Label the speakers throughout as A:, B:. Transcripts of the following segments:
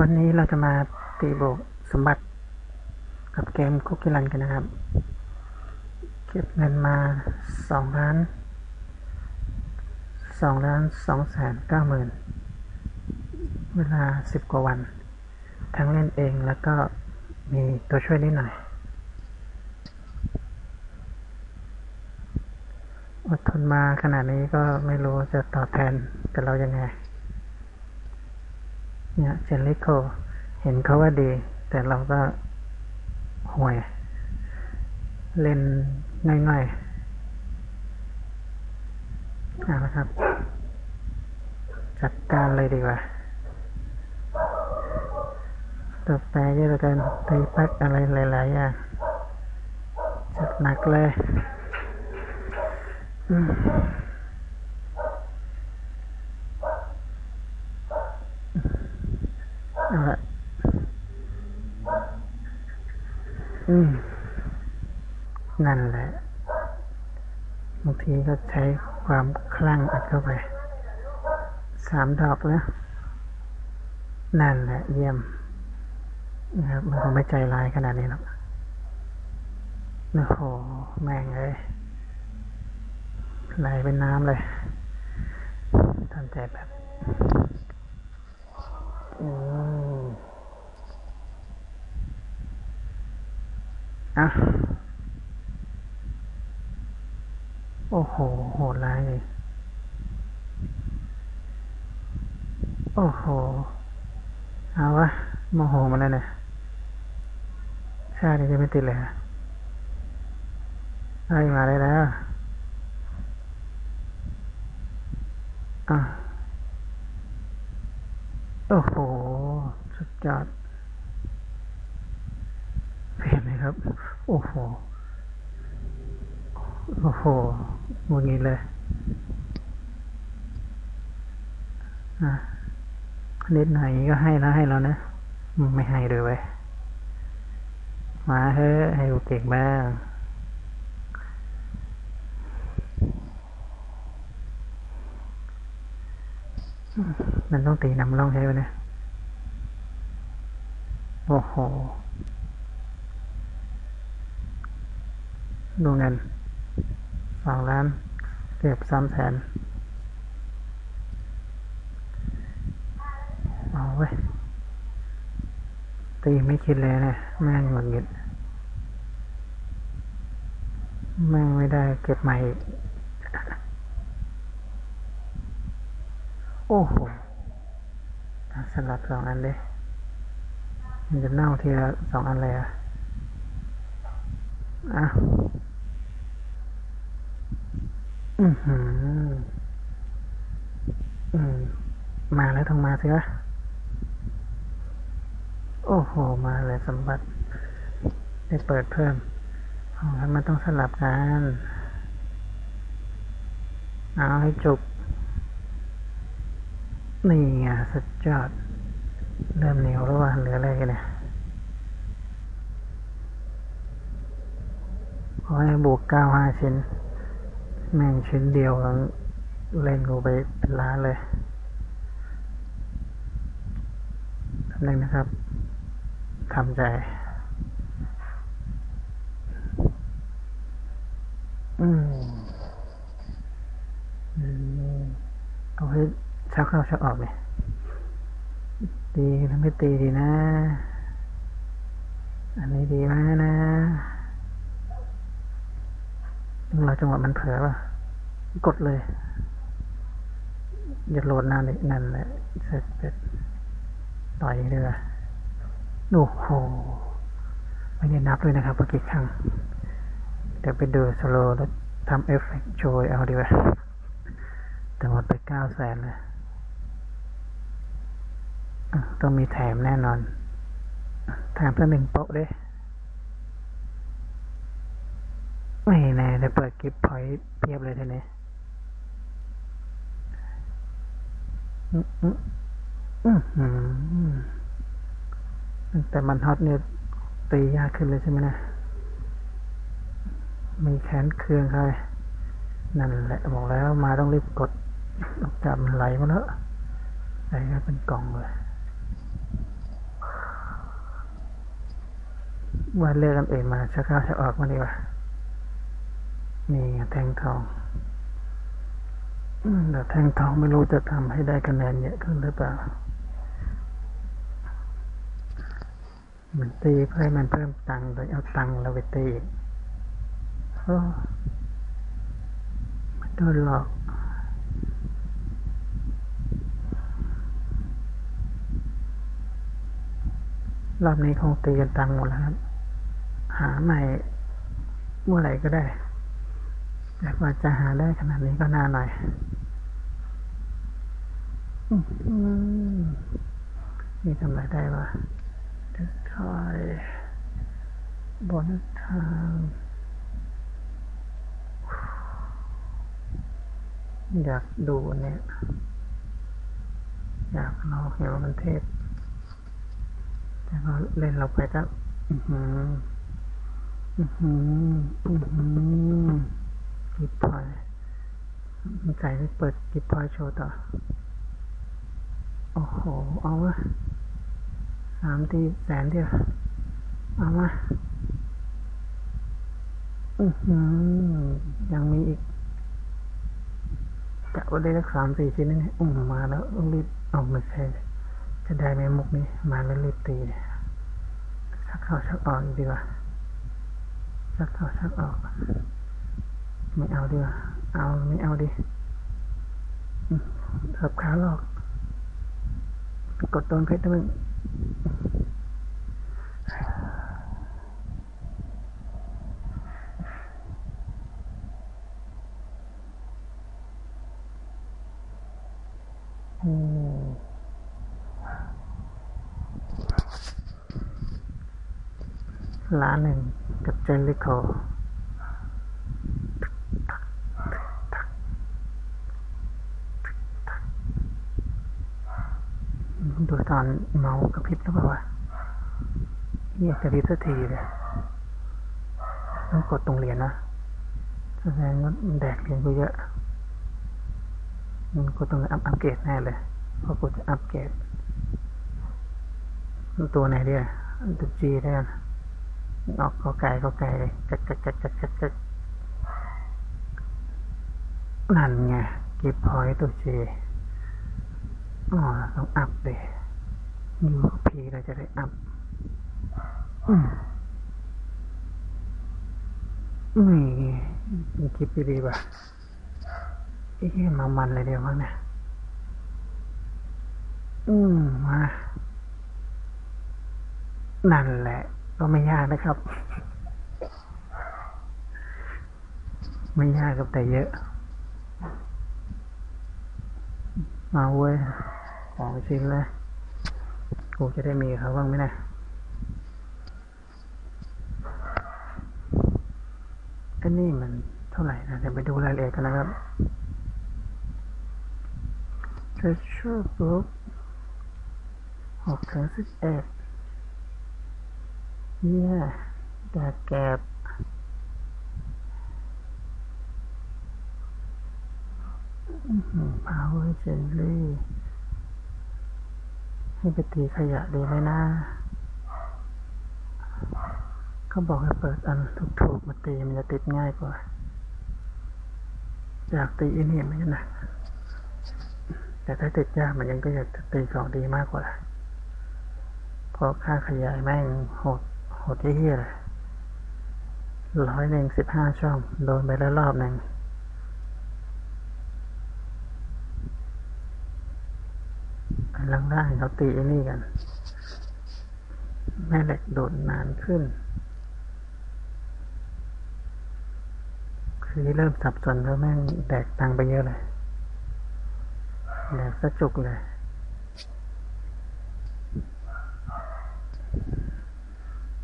A: วันนี้เราจะมาตีโบกสมบัติ กับเกมคุกกี้รันกันนะครับ เก็บเงินมาสองล้านสองล้านสองแสนเก้าหมื่นเวลาสิบกว่าวัน ทั้งเล่นเองแล้วก็มีตัวช่วยนิดหน่อย อดทนมาขนาดนี้ก็ไม่รู้จะตอบแทนกับเรายังไง เนี่ยเจนลิโคเห็นเขาว่าดี แต่เราก็ห่วย เล่นง่ายๆเอาละครับ จัดการเลยดีกว่าตัวแปรเยอะกินตีพ็กอะไรหลายๆอย่างจัดหนักเลย อืมเอาละอืม นั่นแหละบางทีก็ใช้ความคลั่งอัดเข้าไปสามดอกแล้ว นั่นแหละเยี่ยมนะครับมันคงไม่ใจร้ายขนาดนี้หรอกโอ้โห แม่งเลยไหลเป็นน้ำเลยทำใจแบบ อืม อะโอ้โห โหดร้ายเลย โอ้โห เอาวะโมโหมันแล้วเนี่ยชาตินี้จะไม่ติดเลยฮะไอ้มาได้แล้ว อะ โอ้โห สุดยอดเห็นไหม ครับ โอ้โห โอ้โหงุนงี้เลยอะนิดหน่อยก็ให้แล้วให้แล้วนะ ไม่ให้เลยเว้ยมาเฮ้ให้กูเก่งบ้างมันต้องตีนำร่องใช่ไหมเนี่ยโอ้โห ดูเงินสองล้านเก็บสามแสนเอาเว้ย ตีไม่คิดเลยเนี่ยแม่งหงุดหงิดแม่งไม่ได้เก็บใหม่โอ้โหสลับสองอันเลยมันจะเน่าทีละสองอันเลยอะอะ อือหืออืมมาแล้วต้องมาสิวะ โอ้โห มาเลยสมบัติ ได้เปิดเพิ่มอ๋อแล้วมันต้องสลับกัน เอาให้จบนี่ไงสุดยอด เริ่มเหนียวแล้วว่าเหลืออะไรกันเนี่ยขอให้บวกเก้าห้าชิ้น แม่งชิ้นเดียวแล้วเล่นกูไปเป็นล้านเลยทำหนึ่งนะครับทำใจอืมอืมเอาให้ชักเข้าชักออกเลยตีหรือไม่ตีดีนะ อันนี้ดีมากนะ ต้องรอจังหวะมันเผลอป่ะกดเลยอย่าโหลดนานเลยนั่นแหละเสร็จเสร็จต่อยเรือโอ้โหไม่ได้นับเลยนะครับว่ากี่ครั้งเดี๋ยวไปดูสโลว์แล้วทำเอฟเฟกต์โชยเอาดีกว่าแต่หมดไปเก้าแสนเลยต้องมีแถมแน่นอน แถมเพื่อหนึ่งโป๊ะด้วย ไม่แน่จะเปิดกิฟต์พอยต์เพียบเลยทีนี้แต่มันฮอตเนี่ยตียากขึ้นเลยใช่ไหมนะ มีแขนเครื่องใครนั่นแหละบอกแล้วมาต้องรีบกดจักมันไหลมาแล้วไหลก็เป็นกล่องเลยว่าเลือกกันเองมาชักข้าวชักออกมาดีกว่า นี่แทงทองแต่แทงทองไม่รู้จะทำให้ได้คะแนนเยอะขึ้นหรือเปล่าเหมือนตีเพื่อให้มันเพิ่มตังค์โดยเอาตังค์เราไปตีอีกโอ้มันโดนหลอกรอบนี้คงตีกันตังค์หมดแล้วครับ หาใหม่เมื่อไหร่ก็ได้ แต่กว่าจะหาได้ขนาดนี้ก็นานหน่อยอือหือนี่ทำอะไรได้วะ destroy บนทางอยากดูเนี่ย อยากลองเห็นว่ามันเทพ แต่ก็เล่นเราไปก็อือหือ อือหือ อือหือ กิบพอยมันใจไม่เปิดกิบพอยโชว์ต่อ โอ้โห เอาวะสามทีแสนเดียว เอามาอือหือยังมีอีกกะว่าได้สักสามสี่ชิ้นนี่อุ้มมาแล้วรีบเอาไม่ใช่จะได้ไหมมุกนี้ มาแล้วรีบตีชักเข้าชักออกอีกดีกว่าชักเข้าชักออก ไม่เอาดีกว่าเอาไม่เอาดิอืมสับขาหลอก กดโดนเพชรได้มึงอืมล้านหนึ่งกับเจนลิโคดู ตอนเมากระพริบหรือเปล่าวะเฮียกระพริบสักทีเลยต้องกดตรงเหรียญนะแสดงว่าแดกเหรียญกูเยอะมันกดตรงอัพอัพเกรดแน่เลยเพราะกูจะอัพเกรดตัวไหนดีอะตัวจีได้กันออกก็ไก่ก็ไก่เลยจักจักจักจักจักจักนั่นไงกิบพอยตัวจีอ๋อต้องอัพเลย ยูพีเราจะได้อัพอืมนี่มันคลิปดีๆป่ะเอ๊ะมามันเลยเดียวมั้งเนี่ยอืมมานั่นแหละ ก็ไม่ยากนะครับ ไม่ยากกับแต่เยอะ มาเว้ย ของชิ้นเลย กูจะได้มีเขาบ้างไหมนะอันนี้มันเท่าไหร่นะเดี๋ยวไปดูรายละเอียดกันนะครับ Treasure Book หกถึงสิบเอ็ดเนี่ยดาแกบพาวเวอร์เจนลี่ ให้ไปตีขยะดีไหมนะเขาบอกให้เปิดอันถูกๆมาตีมันจะติดง่ายกว่า อยากตีอันนี้เหมือนกันนะแต่ถ้าติดยากมันยังก็อยากจะตีของดีมากกว่าเพราะค่าขยายแม่งโหดโหดที่ยเลยร้อยหนึ่งสิบห้าช่อง โดนไปแล้วรอบหนึ่ง ล่างล่างเขาตีนี่กัน แม่เหล็กโดดนานขึ้น คือเริ่มสับสนแล้วแม่งแดกตังไปเยอะเลยแดกสะจุกเลย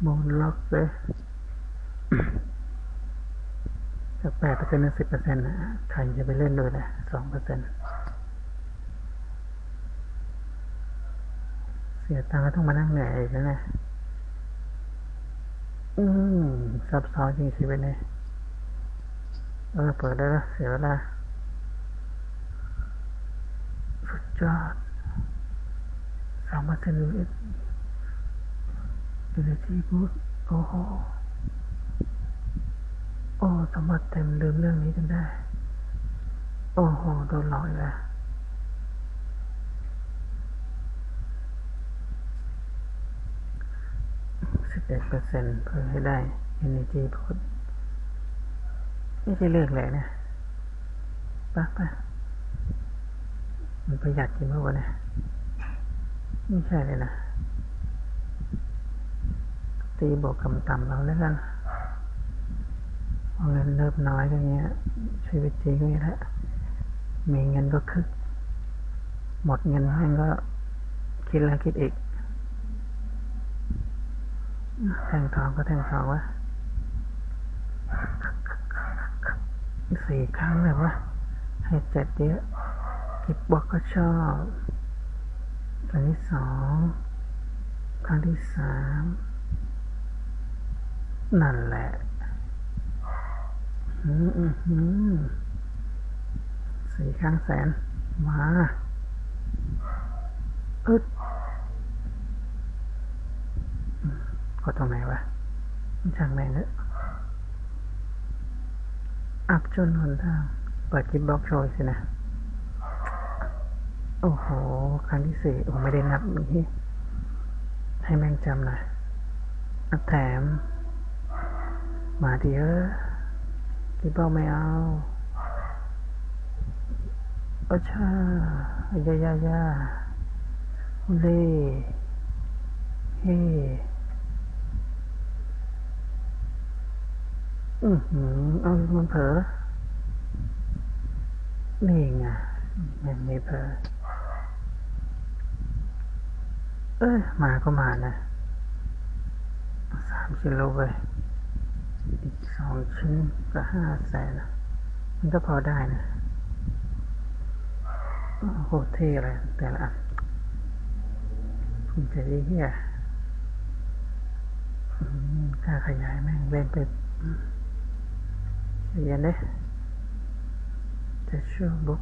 A: โมนล็อกเลยจากแปดเปอร์เซ็นต์ถึงสิบเปอร์เซ็นต์นะใครจะไปเล่นด้วยเลยสองเปอร์เซ็นต์ สียตังค์ก็ต้องมานั่งเหนื่อยอีกแล้วนะอืมซับซ้อนจริงชีวิตเนี่ยเออเปิดได้แล้วเสียเวลาสุดยอดสองเปอร์เซ็นต์เลยดูเลที่พูโอ้โหโอ้สมบัติเต็มลืมเรื่องนี้จนได้ โอ้โหโดนหลอกอีกแล้วสิบ เปอร์เซ็นต์เพื่อให้ได้ energy พุทไม่ใช่เลือกเลยนะปะปะมันประหยัดจริงเมื่อวะเนี่ยไม่ใช่เลยนะตีบวกกำต่ำเราแล้วกันเอาเงินเริ่มน้อยก็เงี้ยชีวิตจริงก็อย่างนี้แหละมีเงินก็คึก หมดเงินแม่งก็คิดแล้วคิดอีก แทงทองก็แทงทองวะสี่ครั้งเลยวะให้เจ็ดเยอะกิบบอกก็ชอบครั้งที่สองครั้งที่สามนั่นแหละอืมอืมอืมสี่ครั้งแสน มาอึด กดตรงไหนวะช่างแม่งเนอะอัพจนหนทางเปิดกิบบล็อกโชว์สินะ โอ้โห ครั้งที่สี่โอ้ไม่ได้นับนี้ให้แม่งจำหน่อยอัพแถม มาดีเออกิบบล็อกไม่เอาโอ้ชายายายาเล่เฮ้ อือหือเอามันเผลอนี่ไงมันม่เผลอเอ้ยมาก็มานะสามกิโลไปอีกสองชิ้นก็ห้าแสนมันก็พอได้นะโอ้โหเท่เลยแต่ละอันภูมิใจดีเฮียอืมกล้าขยายแม่งเล่นไป เรียนเด้จะช่วยบุ๊ก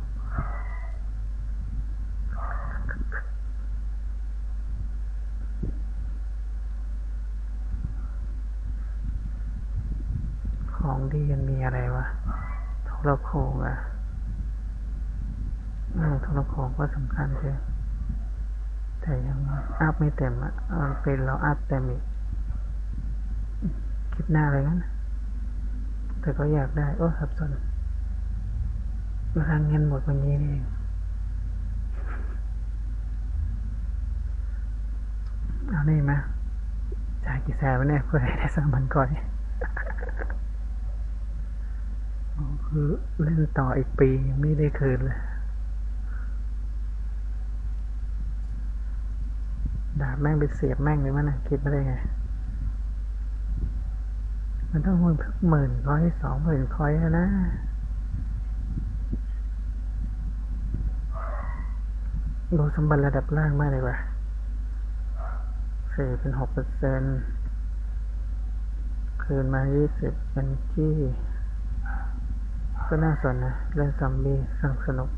A: ของดีกันมีอะไรวะโทรโขงอะเออโทรโขงก็สำคัญใช่แต่ยังอัพไม่เต็มอะเป็นเราอัพเต็มอีก คลิปหน้าเลยงั้น แต่ก็อยากได้ โอ้สับสนเวลาเงินหมดวันนี้นี่เองเอานี่มาจ่ายกี่แสนวะเนี่ยเพื่อให้ได้สามพันก่อนคือเล่นต่ออีกปียังไม่ได้คืนเลยดาบแม่งไปเสียบแม่งเลยมั้งนะคิดไม่ได้ไง มันต้องหุ่นหมื่นคอยสองหมื่นคอยแล้วนะดูสมบัติระดับล่างมากเลยว่ะสี่เป็นหกเปอร์เซ็นต์คืนมายี่สิบเป็นที่ ก็น่าสนนะ เล่นซอมบี้สนุกสนุก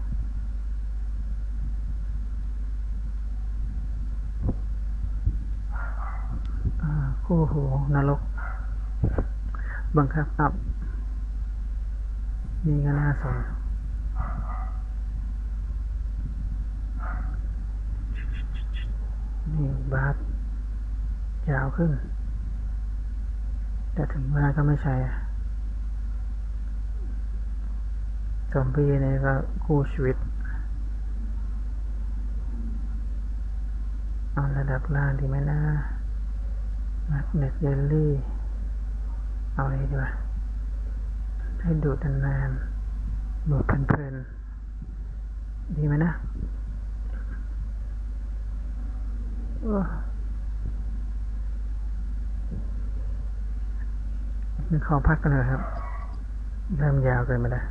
A: อ่าคู่หูนรก บังคับอัพนี่ก็น่าสนนี่บาสยาวขึ้น แต่ถึงมาก็ไม่ใช่อะซอมบี้นี่ก็คู่ชีวิตเอาระดับล่างดีไหมนะนักเน็ตเยลลี่ เอาเลยดีกว่าให้ดูดนานๆดูดเพลินๆดีไหมนะนี่ขอพักกันเลยครับเริ่มยาวเกินไปแล้ว